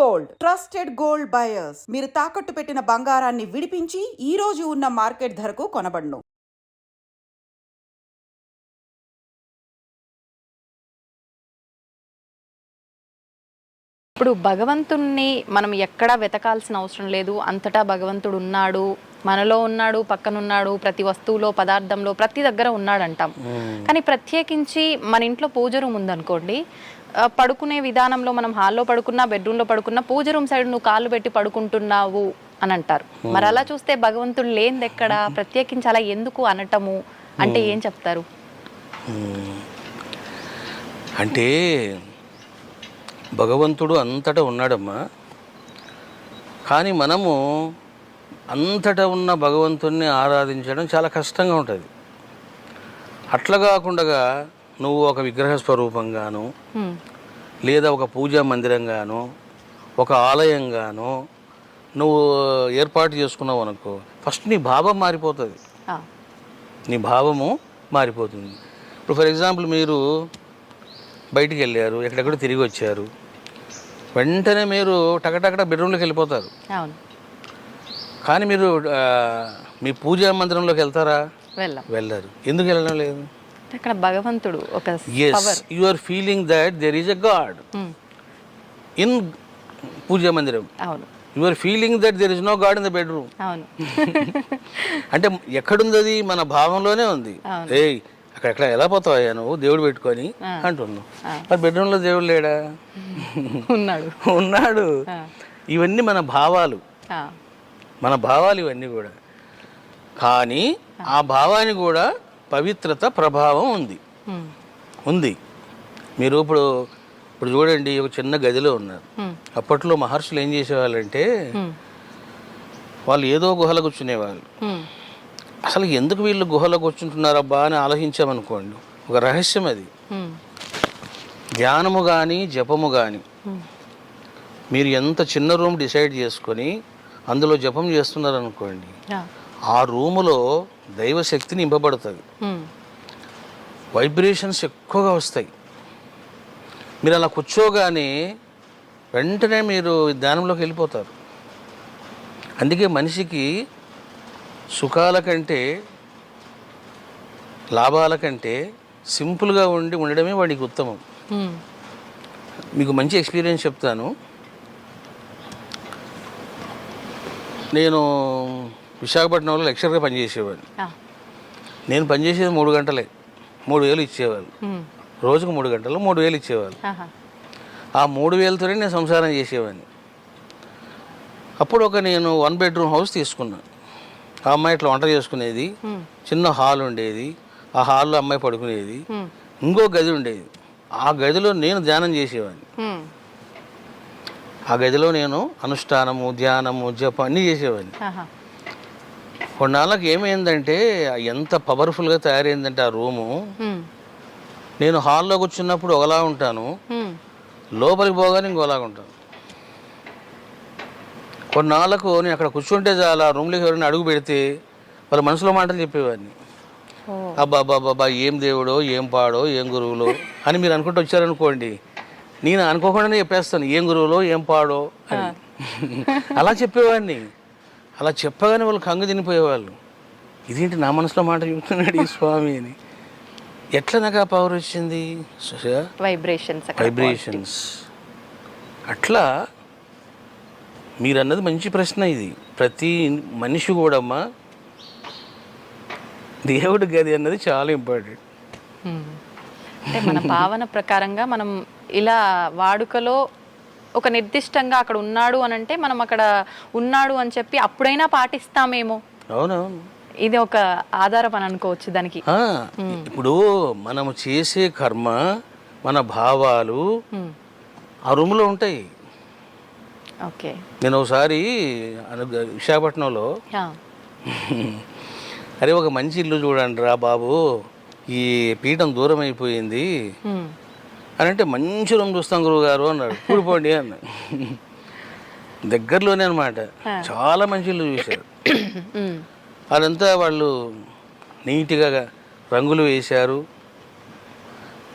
Gold. Trusted gold buyers. మీరు తాకట్టు పెట్టిన బంగారాన్ని విడిపించి ఈ రోజు ఉన్న మార్కెట్ ధరకు కొనబడును. ఇప్పుడు భగవంతుణ్ణి మనం ఎక్కడా వెతకాల్సిన అవసరం లేదు. అంతటా భగవంతుడు ఉన్నాడు. మనలో ఉన్నాడు పక్కనున్నాడు ప్రతి వస్తువులో పదార్థంలో ప్రతి దగ్గర ఉన్నాడు అంటాం కానీ ప్రత్యేకించి మన ఇంట్లో పూజ రూమ్ ఉందనుకోండి పడుకునే విధానంలో మనం హాల్లో పడుకున్నా బెడ్రూమ్లో పడుకున్నా పూజ రూమ్ సైడ్ నువ్వు కాళ్ళు పెట్టి పడుకుంటున్నావు అని అంటారు. మరి అలా చూస్తే భగవంతుడు లేనిది ఎక్కడ ప్రత్యేకించి అలా ఎందుకు అనటము? అంటే ఏం చెప్తారు? అంటే భగవంతుడు అంతటా ఉన్నాడమ్మా. కానీ మనము అంతటా ఉన్న భగవంతుణ్ణి ఆరాధించడం చాలా కష్టంగా ఉంటుంది. అట్లా కాకుండా నువ్వు ఒక విగ్రహ స్వరూపంగాను. లేదా ఒక పూజా మందిరంగాను ఒక ఆలయంగాను నువ్వు ఏర్పాటు చేసుకున్నావు అనుకో ఫస్ట్ నీ భావం మారిపోతుంది. నీ భావము మారిపోతుంది. ఇప్పుడు ఫర్ ఎగ్జాంపుల్ మీరు బయటికి వెళ్ళారు ఎక్కడెక్కడ తిరిగి వచ్చారు వెంటనే మీరు టకటకట బెడ్రూమ్లోకి వెళ్ళిపోతారు. కానీ మీరు మీ పూజా మందిరంలోకి వెళ్తారా? వెళ్ళాం. వెళ్ళరు. ఎందుకు వెళ్ళడం లేదు? అక్కడ భగవంతుడు ఒక as you are feeling that there is a god. In పూజా మందిరం అవును. You are feeling that there is no god in the bedroom అవును. అంటే ఎక్కడుంది అది మన భావంలోనే ఉంది. ఏయ్ అక్కడెక్కడ ఎలా పోతావయ్యా నువ్వు? దేవుడు పెట్టుకొని. అంటున్నావు. మరి బెడ్రూమ్లో దేవుడు లేడా? ఉన్నాడు. ఉన్నాడు. ఇవన్నీ మన భావాలు. మన భావాలు ఇవన్నీ కూడా. కానీ ఆ. భావానికి కూడా పవిత్రత ప్రభావం ఉంది. ఉంది మీరు ఇప్పుడు ఇప్పుడు చూడండి ఒక చిన్న గదిలో ఉన్నారు. అప్పట్లో మహర్షులు ఏం చేసేవాళ్ళంటే. వాళ్ళు ఏదో గుహలో కూర్చునేవాళ్ళు. అసలు ఎందుకు వీళ్ళు గుహలో కూర్చుంటున్నారబ్బా అని ఆలోచించామనుకోండి ఒక రహస్యం అది. ధ్యానము కానీ జపము కానీ. మీరు ఎంత చిన్న రూమ్ డిసైడ్ చేసుకొని అందులో జపం చేస్తున్నారనుకోండి ఆ రూములో దైవశక్తి నింపబడుతుంది. వైబ్రేషన్స్ ఎక్కువగా వస్తాయి. మీరు అలా కూర్చోగానే వెంటనే మీరు ధ్యానంలోకి వెళ్ళిపోతారు. అందుకే మనిషికి సుఖాల కంటే లాభాల కంటే సింపుల్గా ఉండి ఉండడమే వాడికి ఉత్తమం. మీకు మంచి ఎక్స్పీరియన్స్ చెప్తాను. నేను విశాఖపట్నంలో లెక్చర్గా పనిచేసేవాడిని నేను పనిచేసేది మూడు గంటలే. మూడు వేలు ఇచ్చేవాళ్ళు. రోజుకు మూడు గంటలు మూడు వేలు ఇచ్చేవాళ్ళు. ఆ మూడు వేలతోనే నేను సంసారం చేసేవాడిని. అప్పుడు ఒక నేను వన్ బెడ్రూమ్ హౌస్ తీసుకున్నాను ఆ అమ్మాయి ఇట్లా వంట చేసుకునేది. చిన్న హాల్ ఉండేది. ఆ హాల్లో అమ్మాయి పడుకునేది. ఇంకో గది ఉండేది. ఆ గదిలో నేను ధ్యానం చేసేవాడిని. ఆ గదిలో నేను అనుష్ఠానము ధ్యానము జపం అన్నీ చేసేవాడిని. కొన్నాళ్ళకి ఏమైందంటే ఎంత పవర్ఫుల్గా తయారైందంటే ఆ రూము. నేను హాల్లో కూర్చున్నప్పుడు ఒకలా ఉంటాను. లోపలికి పోగానే ఇంకోలాగా ఉంటాను. కొన్నాళ్ళకు నేను అక్కడ కూర్చుంటే చాలా రూమ్లోకి ఎవరైనా అడుగు పెడితే వాళ్ళ మనసులో మాటలు చెప్పేవాడిని. అబ్బా అబ్బా అబ్బా ఏం దేవుడో ఏం పాడో ఏం గురువులో అని మీరు అనుకుంటూ వచ్చారనుకోండి నేను అనుకోకుండానే చెప్పేస్తాను ఏం గురువులో ఏం పాడో అని. అలా చెప్పేవాడిని. అలా చెప్పగానే వాళ్ళు కంగు తినిపోయేవాళ్ళు. ఇదేంటి నా మనసులో మాట చెప్తున్నాడు ఈ స్వామి అని ఎట్లా నాకు ఆ పవర్ వచ్చింది? వైబ్రేషన్స్ వైబ్రేషన్స్ అట్లా మీరు అన్నది మంచి ప్రశ్న ఇది. ప్రతి మనిషి కూడా అమ్మా దేవుడి గది అన్నది చాలా ఇంపార్టెంట్ హ్మ్. అంటే మన భావన ప్రకారంగా మనం ఇలా వాడుకలో ఒక నిర్దిష్టంగా అక్కడ ఉన్నాడు అని అంటే మనం అక్కడ ఉన్నాడు అని చెప్పి అప్పుడైనా పాటిస్తామేమో. అవునవును. ఇది ఒక ఆధారం అని అనుకోవచ్చు దానికి. ఇప్పుడు మనము చేసే కర్మ మన భావాలు. ఆ రూమ్లో ఉంటాయి. ఓకే. నేను ఒకసారి విశాఖపట్నంలో. అరే ఒక మంచి ఇల్లు చూడండి రా బాబు. ఈ పీఠం దూరం అయిపోయింది. అని అంటే మంచి రూమ్ చూస్తాం గురువు గారు అన్నాడు కూడిపోండి అన్న దగ్గరలోనే అనమాట చాలా మంచి ఇల్లు చూశారు. అదంతా వాళ్ళు నీట్గా రంగులు వేశారు.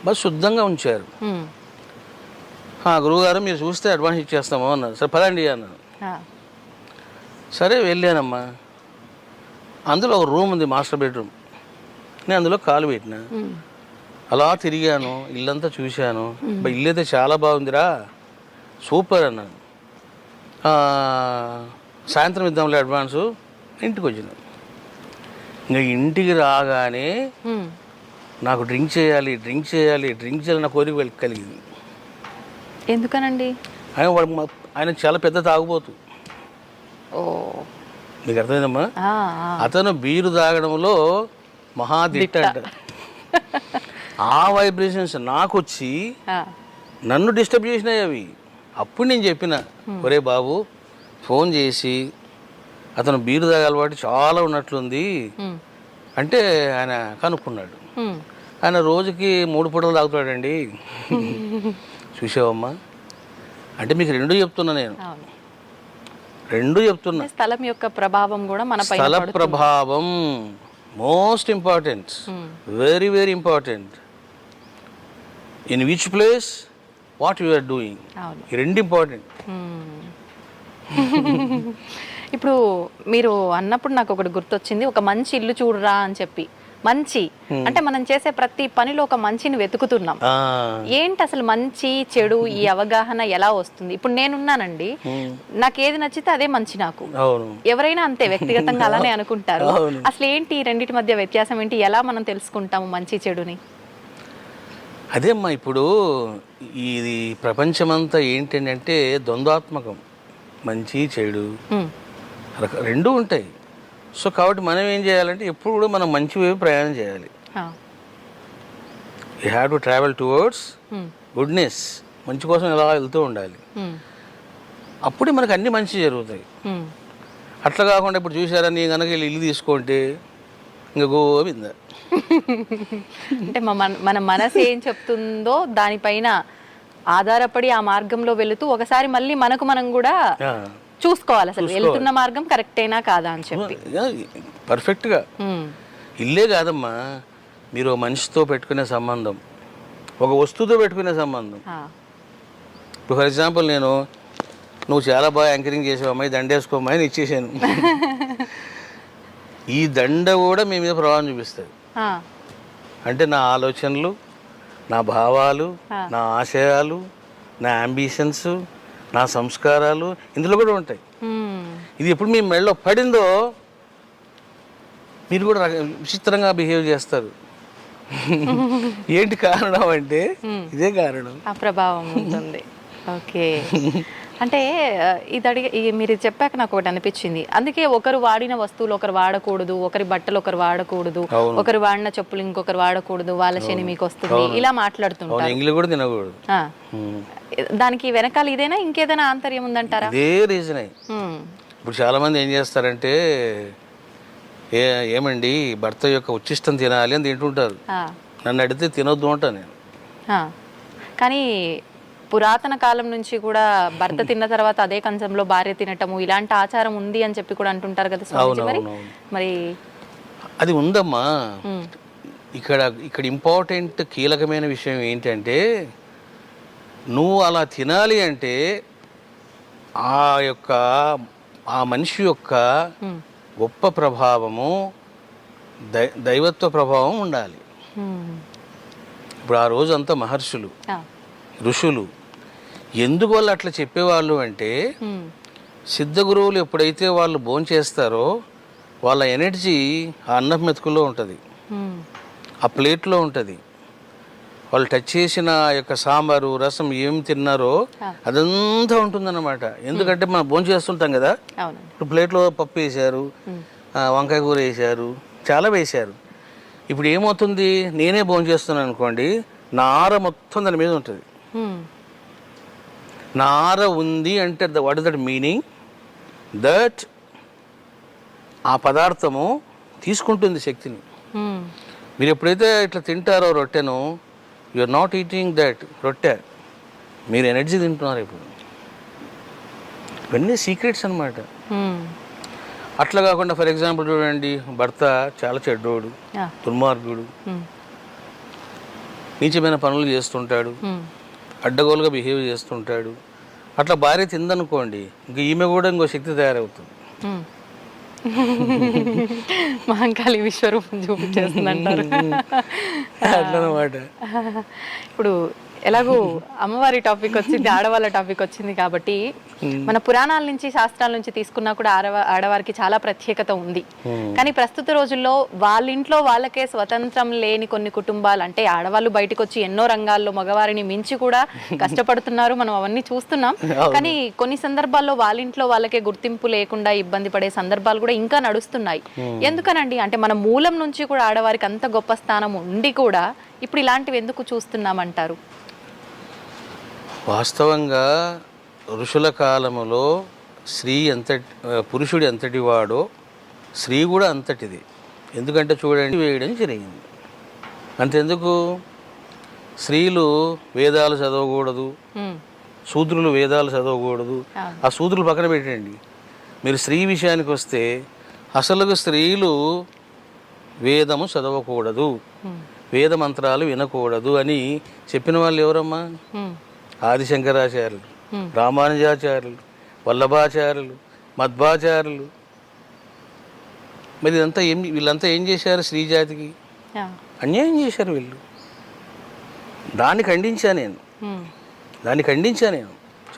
బాగా శుద్ధంగా ఉంచారు. హ్మ్. "ఆ, గురువుగారు మీరు చూస్తే అడ్వాన్స్ ఇచ్చేస్తాము అన్నారు. సరే పదండి అన్నాను ఆ, సరే వెళ్ళానమ్మా. అందులో ఒక రూమ్ ఉంది మాస్టర్ బెడ్రూమ్. నేను అందులో కాలు పెట్టిన. అలా తిరిగాను ఇల్లంతా చూశాను. "అబ్బా, ఇల్లు అయితే చాలా బాగుందిరా. సూపర్ అన్నాను. "ఆ, సాయంత్రం ఇద్దాంలే అడ్వాన్సు. ఇంటికి వచ్చిన ఇంకా ఇంటికి రాగానే నాకు డ్రింక్ చేయాలి డ్రింక్ చేయాలి డ్రింక్ చేయాలి నా కోరిక కలిగింది. ఎందుకనండి? ఆయన వాడు ఆయన చాలా పెద్ద తాగుబోతు. ఓ. మీకు అర్థమైందమ్మా. అతను బీరు తాగడంలో మహాదిట్ట అంట. ఆ వైబ్రేషన్స్ నాకు వచ్చి నన్ను డిస్టర్బ్ చేసినాయి అవి. అప్పుడు నేను చెప్పిన ఒరే బాబు ఫోన్ చేసి అతను బీరు తాగే అలవాటు చాలా ఉన్నట్లుంది. అంటే ఆయన కనుక్కున్నాడు. ఆయన రోజుకి మూడు పూటలు తాగుతాడండి. చూసావమ్మా? అంటే మీకు రెండు చెప్తున్నా నేను. రెండు చెప్తున్నా. స్థలం యొక్క ప్రభావం కూడా మన స్థల. ప్రభావం most important very very important in which place what you are doing రెండు ఇంపార్టెంట్. ఇప్పుడు మీరు అన్నప్పుడు నాకు ఒకటి గుర్తొచ్చింది. ఒక మంచి ఇల్లు చూడరా అని చెప్పి. మంచి. అంటే మనం చేసే ప్రతి పనిలో ఒక మంచిని వెతుకుతున్నాం. ఏంటి అసలు మంచి చెడు ఈ అవగాహన ఎలా వస్తుంది? ఇప్పుడు నేనున్నానండి. నాకు ఏది నచ్చితే అదే మంచి నాకు. ఎవరైనా అంతే వ్యక్తిగతంగా అలానే అనుకుంటారు. అసలు ఏంటి రెండింటి మధ్య వ్యత్యాసం ఏంటి? ఎలా మనం తెలుసుకుంటాము మంచి చెడుని? అదే అమ్మా ఇప్పుడు ఇది ప్రపంచమంతా ఏంటంటే ద్వంద్వాత్మకం మంచి చెడు రెండూ ఉంటాయి సో కాబట్టి మనం ఏం చేయాలంటే ఎప్పుడు కూడా మనం మంచి వైపు ప్రయాణం చేయాలి. You have to travel towards. Goodness మంచి కోసం ఎలా వెళ్తూ ఉండాలి. అప్పుడే మనకు అన్ని మంచి జరుగుతాయి. అట్లా కాకుండా ఇప్పుడు చూసారా నీ కనుక వీళ్ళు ఇల్లు తీసుకుంటే ఇంకా గోవింద. అంటే మన మన మనసు ఏం చెప్తుందో దానిపైన ఆధారపడి ఆ మార్గంలో వెళుతూ ఒకసారి మళ్ళీ మనకు మనం కూడా. చూసుకోవాలి అసలు. వెళ్తున్న మార్గం కరెక్టేనా కాదా అని చెప్పి. పర్ఫెక్ట్గా. ఇల్లే కాదమ్మా మీరు మనిషితో పెట్టుకునే సంబంధం ఒక వస్తువుతో పెట్టుకునే సంబంధం. ఇప్పుడు ఫర్ ఎగ్జాంపుల్ నేను నువ్వు చాలా బాగా యాంకరింగ్ చేసావు అమ్మాయి దండేసుకోమ్మాయి ఇచ్చేసాను. ఈ దండ కూడా మీ మీద ప్రభావం చూపిస్తుంది. అంటే నా ఆలోచనలు నా భావాలు. నా ఆశయాలు నా అంబిషన్స్ నా సంస్కారాలు ఇందులో కూడా ఉంటాయి. ఇది ఎప్పుడు మీ మెడలో పడిందో మీరు కూడా విచిత్రంగా బిహేవ్ చేస్తారు. ఏంటి కారణం అంటే ఇదే కారణం. ఆ ప్రభావం ఉంటుంది. ఓకే. అంటే ఇది అడిగి ఈ మీరు ఇది చెప్పాక నాకు ఒకటి అనిపించింది. అందుకే ఒకరు వాడిన వస్తువులు ఒకరు వాడకూడదు ఒకరి బట్టలు ఒకరు వాడకూడదు. ఒకరు వాడిన చెప్పులు ఇంకొకరు వాడకూడదు వాళ్ళ శని మీకు వస్తుంది ఇలా మాట్లాడుతుంటారు. కూడా తినకూడదు. దానికి వెనకాల ఇదేనా ఇంకేదైనా ఆంతర్యం ఉందంటారా? ఇదే రీజనే. ఇప్పుడు చాలామంది ఏం చేస్తారంటే ఏ ఏమండి భర్త యొక్క ఉచ్చిష్టం తినాలి అని తింటుంటారు. నన్ను అడిగితే తినొద్దు అంటా నేను. కానీ పురాతన కాలం నుంచి కూడా భర్త తిన్న తర్వాత అదే కంచంలో భార్య తినటము ఇలాంటి ఆచారం ఉంది అని చెప్పి కూడా అంటుంటారు కదా స్వామిజీ మరి? అది ఉందమ్మా. ఇక్కడ ఇక్కడ ఇంపార్టెంట్ కీలకమైన విషయం ఏంటంటే నువ్వు అలా తినాలి అంటే ఆ యొక్క ఆ మనిషి యొక్క గొప్ప ప్రభావము దై దైవత్వ ప్రభావం ఉండాలి. ఇప్పుడు ఆ రోజు అంతా మహర్షులు ఋషులు ఎందుకు వాళ్ళు అట్లా చెప్పేవాళ్ళు అంటే సిద్ధ గురువులు ఎప్పుడైతే వాళ్ళు భోంచేస్తారో వాళ్ళ ఎనర్జీ ఆ అన్నం మెతుకుల్లో ఉంటుంది. ఆ ప్లేట్లో ఉంటుంది. వాళ్ళు టచ్ చేసిన ఆ యొక్క సాంబారు రసం ఏం తిన్నారో. అదంతా ఉంటుందన్నమాట. ఎందుకంటే మనం భోజనం చేస్తుంటాం కదా. ఇప్పుడు ప్లేట్లో పప్పు వేశారు వంకాయ కూర వేశారు చాలా వేశారు. ఇప్పుడు ఏమవుతుంది? నేనే భోజనం చేస్తున్నాను అనుకోండి నా ఆర మొత్తం దాని మీద ఉంటుంది. ఉమ్, నా ఆర ఉంది అంటే what is that meaning that ఆ పదార్థము తీసుకుంటుంది శక్తిని. ఉమ్, మీరు ఎప్పుడైతే ఇట్లా తింటారో రొట్టెను you are not eating that రొట్టె. మీరు ఎనర్జీ తింటున్నారు ఇప్పుడు. ఇవన్నీ సీక్రెట్స్ అన్నమాట. ఉమ్, అట్లా కాకుండా ఫర్ ఎగ్జాంపుల్ చూడండి భర్త చాలా చెడ్డోడు దుర్మార్గుడు ఉమ్, నీచమైన పనులు చేస్తుంటాడు. అడ్డగోలుగా బిహేవ్ చేస్తుంటాడు. అట్లా భార్య తిందనుకోండి ఇంక ఈమె కూడా ఇంకో శక్తి తయారవుతుంది. మహంకాళి విశ్వరూపం చూపించేస్తుందంటారు. అట్లనమాట. ఇప్పుడు ఎలాగో అమ్మవారి టాపిక్ వచ్చింది ఆడవాళ్ళ టాపిక్ వచ్చింది కాబట్టి మన పురాణాల నుంచి శాస్త్రాల నుంచి తీసుకున్నా కూడా ఆడవ ఆడవారికి చాలా ప్రత్యేకత ఉంది. కానీ ప్రస్తుత రోజుల్లో వాళ్ళ ఇంట్లో వాళ్ళకే స్వతంత్రం లేని కొన్ని కుటుంబాలు అంటే ఆడవాళ్ళు బయటకు వచ్చి ఎన్నో రంగాల్లో మగవారిని మించి కూడా కష్టపడుతున్నారు. మనం అవన్నీ చూస్తున్నాం. కానీ కొన్ని సందర్భాల్లో వాళ్ళ ఇంట్లో వాళ్ళకే గుర్తింపు లేకుండా ఇబ్బంది పడే సందర్భాలు కూడా ఇంకా నడుస్తున్నాయి. ఎందుకనండి? అంటే మన మూలం నుంచి కూడా ఆడవారికి అంత గొప్ప స్థానం ఉండి కూడా ఇప్పుడు ఇలాంటివి ఎందుకు చూస్తున్నామంటారు? వాస్తవంగా ఋషుల కాలములో స్త్రీ ఎంత పురుషుడు ఎంతటి వాడో స్త్రీ కూడా అంతటిది. ఎందుకంటే చూడండి వేయడం జరిగింది. అంతెందుకు? స్త్రీలు వేదాలు చదవకూడదు. శూద్రులు వేదాలు చదవకూడదు. ఆ. శూద్రులు పక్కన పెట్టండి. మీరు స్త్రీ విషయానికి వస్తే అసలు స్త్రీలు వేదము చదవకూడదు. వేద మంత్రాలు వినకూడదు అని చెప్పిన వాళ్ళు ఎవరమ్మా? ఆదిశంకరాచార్యులు. రామానుజాచార్యులు వల్లభాచార్యులు మధ్వాచార్యులు మరి ఇదంతా ఏం వీళ్ళంతా ఏం చేశారు శ్రీజాతికి అన్యాయం చేశారు వీళ్ళు. దాన్ని ఖండించా నేను. దాన్ని ఖండించా నేను.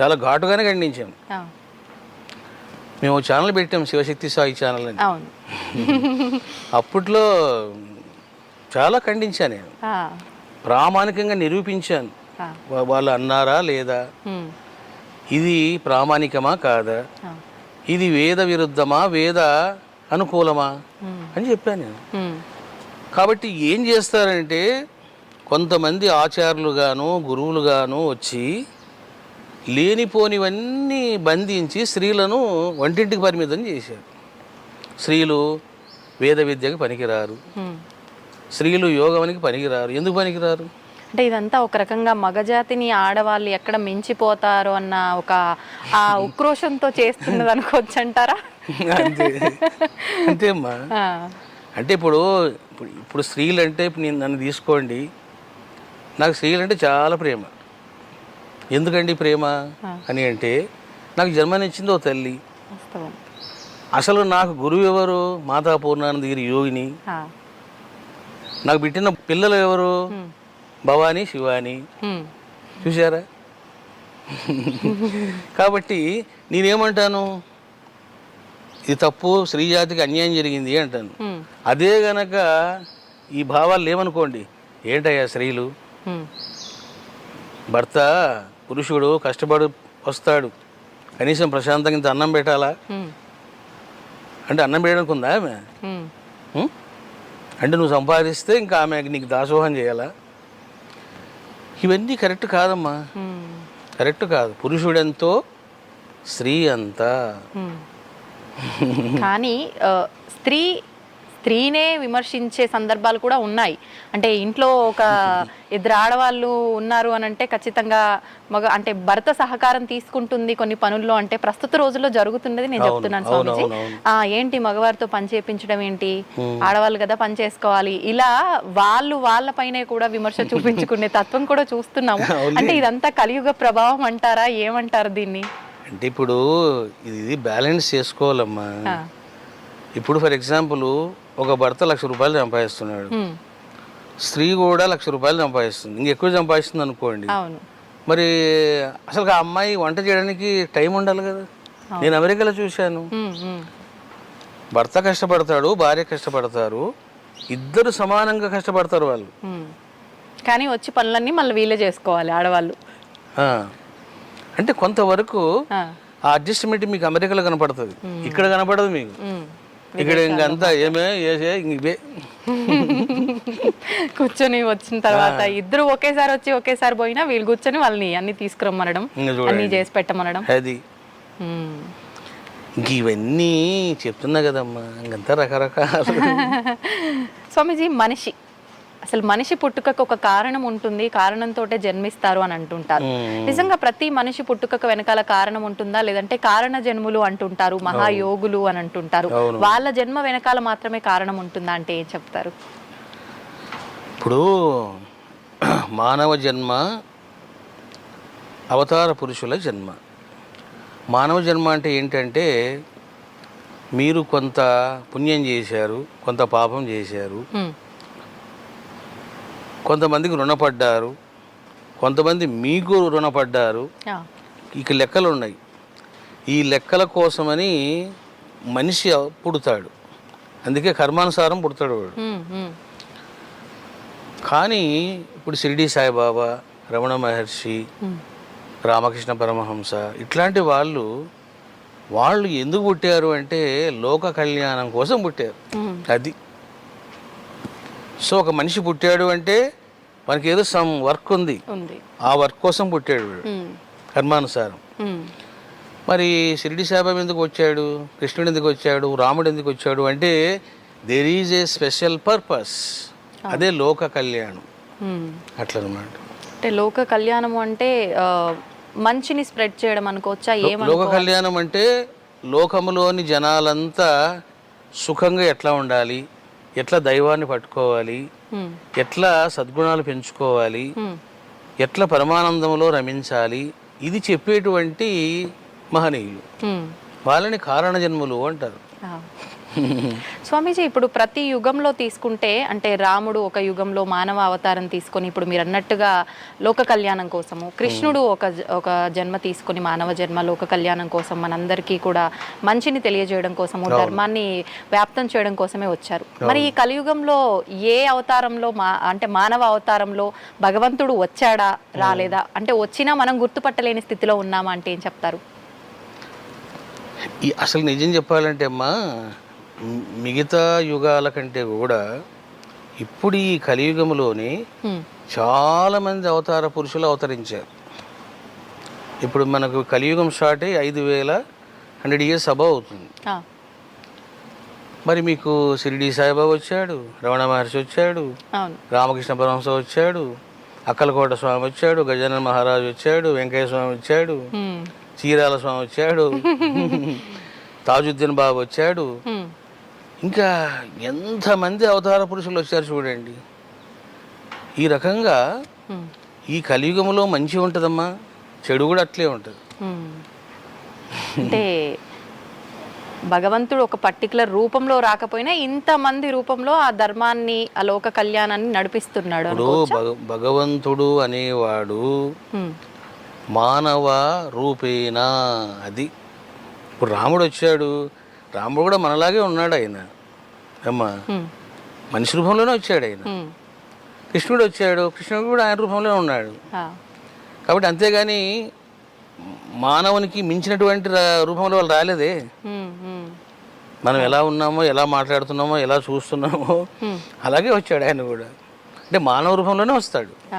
చాలా ఘాటుగానే ఖండించాను మేము ఛానల్ పెట్టాం శివశక్తి సాయి ఛానల్ అని. అప్పట్లో చాలా ఖండించా నేను. ప్రామాణికంగా నిరూపించాను. వాళ్ళు అన్నారా లేదా? ఇది ప్రామాణికమా కాదా? ఇది వేద విరుద్ధమా? వేద అనుకూలమా? అని చెప్పాను నేను. కాబట్టి ఏం చేస్తారంటే కొంతమంది ఆచార్యులుగాను గురువులుగాను వచ్చి లేనిపోనివన్నీ బంధించి స్త్రీలను వంటింటికి పరిమితం చేశారు. స్త్రీలు వేద విద్యకి పనికిరారు. స్త్రీలు యోగానికి పనికిరారు. ఎందుకు పనికిరారు? అంటే ఇదంతా ఒక రకంగా మగజాతిని ఆడవాళ్ళు ఎక్కడ మించిపోతారో అన్న ఒక ఆ ఉక్రోషంతో చేస్తున్నది అనుకోవచ్చు అంటారా అంతే. అంతేమ్మా. అంటే ఇప్పుడు ఇప్పుడు స్త్రీలు అంటే ఇప్పుడు నేను నన్ను తీసుకోండి. నాకు స్త్రీలు అంటే చాలా ప్రేమ. ఎందుకండి ప్రేమ? అని అంటే నాకు జన్మనిచ్చింది ఓ తల్లి. అసలు నాకు గురువు ఎవరు? మాతా పూర్ణానందగిరి యోగిని. నాకు పెట్టిన పిల్లలు ఎవరు? భవానీ శివాని. చూసారా కాబట్టి నేనేమంటాను? ఇది తప్పు స్త్రీ జాతికి అన్యాయం జరిగింది అంటాను. అదే గనక ఈ భావాలు లేవనుకోండి ఏంటయ్యా స్త్రీలు? భర్త పురుషుడు కష్టపడి వస్తాడు. కనీసం ప్రశాంతంగా ఇంత అన్నం పెట్టాలా? అంటే అన్నం పెట్టడానికి ఉందా ఆమె? అంటే నువ్వు సంపాదిస్తే ఇంకా ఆమె నీకు దాసోహం చేయాలా? ఇవన్నీ కరెక్ట్ కాదమ్మా. కరెక్ట్ కాదు. పురుషుడెంతో స్త్రీ అంతా. కానీ స్త్రీ స్త్రీనే విమర్శించే సందర్భాలు కూడా ఉన్నాయి. అంటే ఇంట్లో ఒక ఇద్దరు ఆడవాళ్ళు ఉన్నారు అని అంటే ఖచ్చితంగా మగ అంటే భర్త సహకారం తీసుకుంటుంది కొన్ని పనుల్లో అంటే ప్రస్తుత రోజుల్లో జరుగుతున్నది నేను చెప్తున్నాను స్వామిజీ. ఆ ఏంటి మగవారితో పని చేపించడం ఏంటి? ఆడవాళ్ళు కదా పని చేసుకోవాలి. ఇలా వాళ్ళు వాళ్ళ పైనే కూడా విమర్శ చూపించుకునే తత్వం కూడా చూస్తున్నాము. అంటే ఇదంతా కలియుగ ప్రభావం అంటారా? ఏమంటారు దీన్ని? అంటే ఇప్పుడు ఇది బ్యాలెన్స్ చేసుకోవాలమ్మా. ఇప్పుడు ఫర్ ఎగ్జాంపుల్ ఒక భర్త లక్ష రూపాయలు సంపాదిస్తున్నాడు. స్త్రీ కూడా లక్ష రూపాయలు సంపాదిస్తుంది. ఇంకెక్కువ సంపాదిస్తుంది అనుకోండి. మరి అసలు ఆ అమ్మాయి వంట చేయడానికి టైం ఉండాలి కదా. నేను అమెరికాలో చూశాను. భర్త కష్టపడతాడు భార్య కష్టపడతారు. ఇద్దరు సమానంగా కష్టపడతారు వాళ్ళు. కానీ వచ్చి పనులన్నీ మళ్ళీ వీళ్ళే చేసుకోవాలి ఆడవాళ్ళు. అంటే కొంతవరకు ఆ, అడ్జస్ట్మెంట్ మీకు అమెరికాలో కనపడుతుంది. ఇక్కడ కనపడదు మీకు. ఇక్కడ ఇంకంతా ఏమే ఇంక ఇవే. కూర్చొని వచ్చిన తర్వాత ఇద్దరు ఒకేసారి వచ్చి ఒకేసారి పోయినా వీళ్ళు కూర్చొని వాళ్ళని అన్ని తీసుకురమ్మనడం అన్ని చేసి పెట్టమనడం. అది. ఇవన్నీ చెప్తున్నా కదమ్మా ఇంకంతా రకరకాలు. స్వామీజీ మనిషి. అసలు మనిషి పుట్టుకకు ఒక కారణం ఉంటుంది కారణంతో జన్మిస్తారు అని అంటుంటారు. నిజంగా ప్రతి మనిషి పుట్టుకకు వెనకాల కారణం ఉంటుందా? లేదంటే కారణ జన్ములు అంటుంటారు మహాయోగులు అని అంటుంటారు. వాళ్ళ జన్మ వెనకాల మాత్రమే కారణం ఉంటుందా అంటే ఏం చెప్తారు? ఇప్పుడు మానవ జన్మ అవతార పురుషుల జన్మ. మానవ జన్మ అంటే ఏంటంటే మీరు కొంత పుణ్యం చేశారు కొంత పాపం చేశారు. కొంతమందికి రుణపడ్డారు కొంతమంది మీకు రుణపడ్డారు. ఇక లెక్కలు ఉన్నాయి ఈ లెక్కల కోసమని మనిషి పుడతాడు. అందుకే కర్మానుసారం పుడతాడు వాడు. కానీ ఇప్పుడు షిరిడి సాయిబాబా రమణ మహర్షి రామకృష్ణ పరమహంస ఇట్లాంటి వాళ్ళు వాళ్ళు ఎందుకు పుట్టారు అంటే లోక కళ్యాణం కోసం పుట్టారు. అది. సో ఒక మనిషి పుట్టాడు అంటే మనకి ఏదో సమ్ వర్క్ ఉంది. ఆ వర్క్ కోసం పుట్టాడు వీడు. కర్మానుసారం. మరి షిరిడి సాయిబాబా ఎందుకు వచ్చాడు? కృష్ణుడు ఎందుకు వచ్చాడు? రాముడు ఎందుకు వచ్చాడు? అంటే there is a special purpose అదే లోక కళ్యాణం. అట్లనమాట. అంటే లోక కళ్యాణము అంటే మంచిని స్ప్రెడ్ చేయడం అనుకోవచ్చా? ఏమను లోక కళ్యాణం అంటే లోకములోని జనాలంతా సుఖంగా ఎట్లా ఉండాలి? ఎట్లా దైవాన్ని పట్టుకోవాలి? ఎట్లా సద్గుణాలు పెంచుకోవాలి? ఎట్లా పరమానందంలో రమించాలి? ఇది చెప్పేటువంటి మహనీయులు. వాళ్ళని కారణ జన్ములు అంటారు. స్వామీజీ ఇప్పుడు ప్రతి యుగంలో తీసుకుంటే అంటే రాముడు ఒక యుగంలో మానవ అవతారం తీసుకొని ఇప్పుడు మీరు అన్నట్టుగా లోక కళ్యాణం కోసము కృష్ణుడు ఒక ఒక జన్మ తీసుకొని మానవ జన్మ లోక కళ్యాణం కోసం మనందరికీ కూడా మంచిని తెలియజేయడం కోసము ధర్మాన్ని వ్యాప్తం చేయడం కోసమే వచ్చారు. మరి ఈ కలియుగంలో ఏ అవతారంలో మా అంటే మానవ అవతారంలో భగవంతుడు వచ్చాడా రాలేదా? అంటే వచ్చినా మనం గుర్తుపట్టలేని స్థితిలో ఉన్నామా అంటే ఏం చెప్తారు? ఈ అసలు నిజం చెప్పాలంటే అమ్మా మిగతా యుగాల కంటే కూడా ఇప్పుడు ఈ కలియుగంలోనే హ్మ్. చాలామంది అవతార పురుషులు అవతరించారు ఇప్పుడు మనకు కలియుగం స్టార్ట్ అయ్యి ఐదు వేల హండ్రెడ్ ఇయర్స్ అబవ్ అవుతుంది. మరి మీకు షిరిడి సాయిబాబా వచ్చాడు రమణ మహర్షి వచ్చాడు రామకృష్ణ పరమహంస వచ్చాడు అక్కలకోట స్వామి వచ్చాడు గజానన మహారాజు వచ్చాడు వెంకయ్య స్వామి వచ్చాడు. చీరాల స్వామి వచ్చాడు తాజుద్దీన్ బాబు వచ్చాడు. ఇంకా ఎంతమంది అవతార పురుషులు వచ్చారు చూడండి ఈ రకంగా. ఈ కలియుగంలో మంచి ఉంటుందమ్మా చెడు కూడా అట్లే ఉంటుంది. అంటే భగవంతుడు ఒక పర్టికులర్ రూపంలో రాకపోయినా ఇంతమంది రూపంలో ఆ ధర్మాన్ని ఆ లోక కళ్యాణాన్ని నడిపిస్తున్నాడు భగవంతుడు అనేవాడు. మానవ రూపేణ అది ఇప్పుడు రాముడు వచ్చాడు రాముడు కూడా మనలాగే ఉన్నాడు ఆయన అమ్మా మ్మ్. మనిషి రూపంలోనే వచ్చాడు ఆయన. కృష్ణుడు వచ్చాడు కృష్ణుడు కూడా ఆయన రూపంలో ఉన్నాడు. కాబట్టి అంతేగాని మానవునికి మించినటువంటి రూపంలో వాళ్ళు రాలేదే. మనం ఎలా ఉన్నామో ఎలా మాట్లాడుతున్నామో ఎలా చూస్తున్నామో. అలాగే వచ్చాడు ఆయన కూడా అంటే మానవ రూపంలోనే వస్తాడు.